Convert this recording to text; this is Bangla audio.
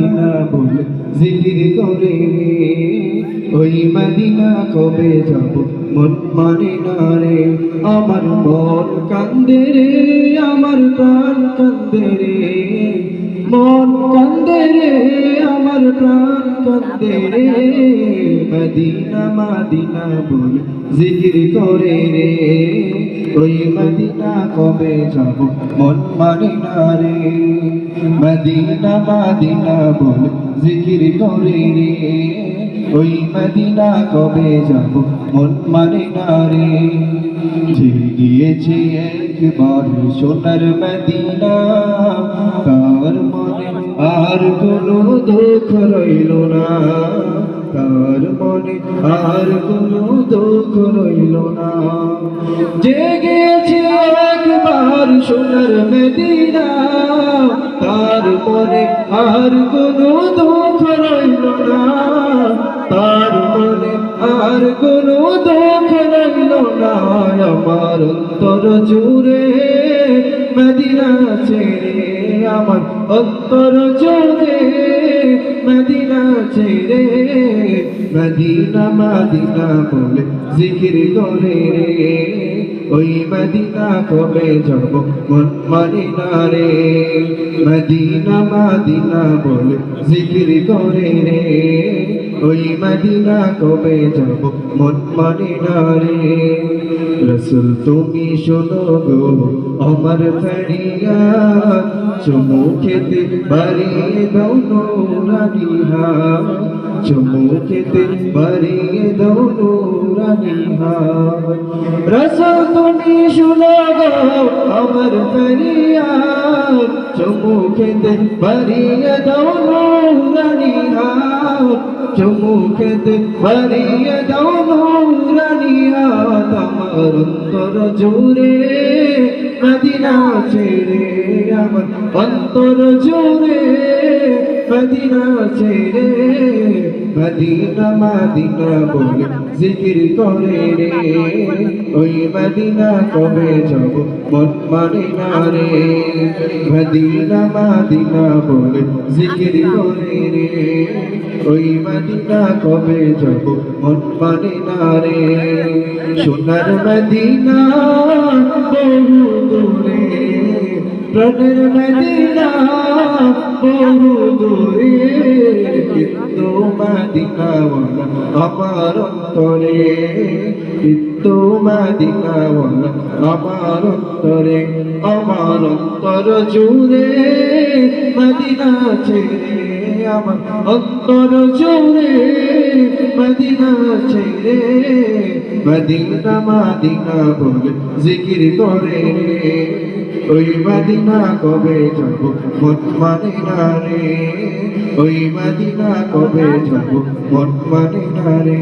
মদিনা বল জিকির করে ওই মদিনা কবে যাব মন মানে না রে আমার মন কান্দে রে, আমার প্রাণ কান্দে রে মন কান্দে রে, আমার প্রাণ কান্দে রে মদিনা মদিনা বল জিকির করে রে। ওই মদিনা কবে যাব মন মানে না রে? মদিনা মদিনা বল জিকির করে রে। ওই মদিনা কবে যাব মন মানে না রে? ছেড়ে গিয়েছে একবার সোনার মদিনা মনে আর কোনো দুঃখ রইল না। তার মনে আর কোনো দুঃখ রইল না। জেগেছে একবার সোনার মদিনা। তার মনে আর কোনো দুঃখ রইল না। তার মনে আর কোনো দুঃখ রইল না। আমার অন্তর জুড়ে মদিনা ছেড়ে আমার অন্তর জুড়ে মদিনা ছেড়ে মদিনা মদিনা বলে জিকির করে। রে ওই মদিনা কবে যাব মন মানে না রে। মদিনা মদিনা বলে জিকির করে রে। ওই মদিনা কবে যাব? মন মানে না রে। রসুল, তুমি শোনো গো। আমার ফেরিয়া, চুমু খেতে বাড়িয়ে দাও নোরানিহা। চুমু খেতে বাড়িয়ে দাও নোরানিহা। রসুল, তুমি শোনো গো। আমার ফেরিয়া, চুমু খেতে বাড়িয়ে দাও চুমু খেতে বাড়িয়ে দাও নোরানিহা আমার অন্তর জুড়ে মদিনা ছেড়ে আমার অন্তর জুড়ে মদিনা ছেড়ে মদিনা মদিনা বলে জিকির করে রে। ওই মদিনা কবে যাব মন মানে না রে। মদিনা মদিনা বলে জিকির করে রে। ওই মদিনা কবে যাব? মন মানে না রে। সোনার মদিনা বহু দূরে। প্রাণের মদিনা বহু দূরে। কিন্তু মদিনাওয়ালা আমার অন্তরে। কিন্তু মদিনাওয়ালা আমার অন্তরে। আমার অন্তর জুড়ে মদিনা ছেড়ে। আমার অন্তর জুড়ে মদিনা ছেড়ে, মদিনা মদিনা বলে জিকির করে। ওই কবে যাব, মন মানে না রে? ওই মদিনা কবে যাব, মন মানে না রে।